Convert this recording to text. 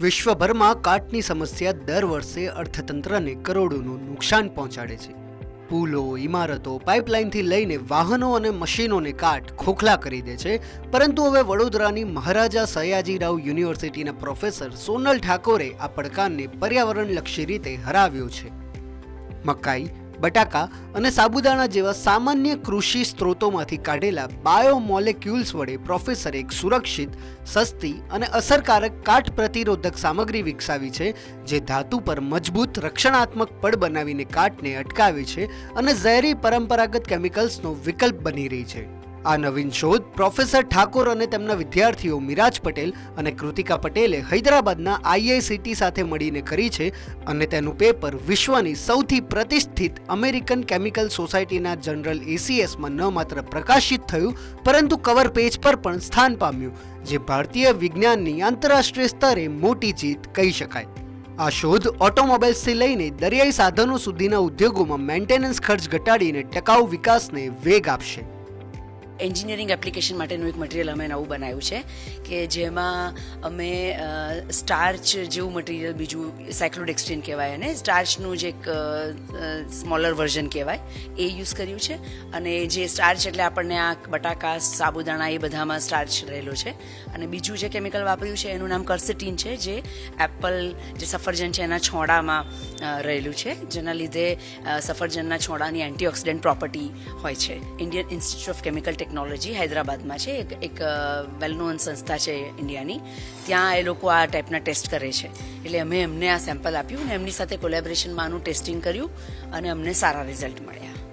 વિશ્વભરમાં કાટની સમસ્યા દર વર્ષે અર્થતંત્રને કરોડોનું નુકસાન પહોંચાડે છે. પુલો, ઇમારતો, પાઇપલાઇનથી લઈને વાહનો અને મશીનોને કાટ ખોખલા કરી દે છે. પરંતુ હવે વડોદરાની મહારાજા સયાજીરાવ યુનિવર્સિટીના પ્રોફેસર સોનલ ઠાકોરે આ પડકારને પર્યાવરણલક્ષી રીતે હરાવ્યો છે. મકાઈ બટાકા અને સાબુદાણા જેવા સામાન્ય કૃષિ સ્ત્રોતોમાંથી કાઢેલા બાયોમોલેક્યુલ્સ વડે પ્રોફેસરે એક સુરક્ષિત, સસ્તી અને અસરકારક કાટ પ્રતિરોધક સામગ્રી વિકસાવી છે, જે ધાતુ પર મજબૂત, રક્ષણાત્મક પડ બનાવીને કાટને અટકાવે છે અને ઝેરી પરંપરાગત કેમિકલ્સનો વિકલ્પ બની રહી છે. આ નવીન શોધ પ્રોફેસર ઠાકોર અને તેમના વિદ્યાર્થીઓ મિરાજ પટેલ અને કૃતિકા પટેલે હૈદરાબાદના આઈઆઈસીટી સાથે મળીને કરી છે અને તેનું પેપર વિશ્વની સૌથી પ્રતિષ્ઠિત અમેરિકન કેમિકલ સોસાયટીના જનરલ એસીએસમાં ન માત્ર પ્રકાશિત થયું, પરંતુ કવર પેજ પર પણ સ્થાન પામ્યું, જે ભારતીય વિજ્ઞાનની આંતરરાષ્ટ્રીય સ્તરે મોટી જીત કહી શકાય. આ શોધ ઓટોમોબાઈલ્સથી લઈને દરિયાઈ સાધનો સુધીના ઉદ્યોગોમાં મેન્ટેનન્સ ખર્ચ ઘટાડીને ટકાઉ વિકાસને વેગ આપશે. એન્જિનિયરિંગ એપ્લિકેશન માટેનું એક મટીરિયલ અમે નવું બનાવ્યું છે, કે જેમાં અમે સ્ટાર્ચ જેવું મટીરિયલ બીજું સાયક્લોડેક્સ્ટ્રીન કહેવાય અને સ્ટાર્ચનું જે એક સ્મોલર વર્ઝન કહેવાય, એ યુઝ કર્યું છે. અને જે સ્ટાર્ચ એટલે આપણને આ બટાકા, સાબુદાણા એ બધામાં સ્ટાર્ચ રહેલો છે. અને બીજું જે કેમિકલ વાપર્યું છે, એનું નામ કર્સિટીન છે, જે એપલ, જે સફરજન છે, એના છોડામાં રહેલું છે, જેના લીધે સફરજનના છોડાની એન્ટીઓક્સિડન્ટ પ્રોપર્ટી હોય છે. Indian institute of chemical technology હૈદરાબાદમાં છે. એક એક વેલ નોન સંસ્થા છે ઇન્ડિયાની. ત્યાં એ લોકો આ ટાઈપના ટેસ્ટ કરે છે. એટલે અમે એમને આ સેમ્પલ આપ્યું અને એમની સાથે કોલેબરેશનમાં આનું ટેસ્ટિંગ કર્યું અને અમને સારા રિઝલ્ટ મળ્યા.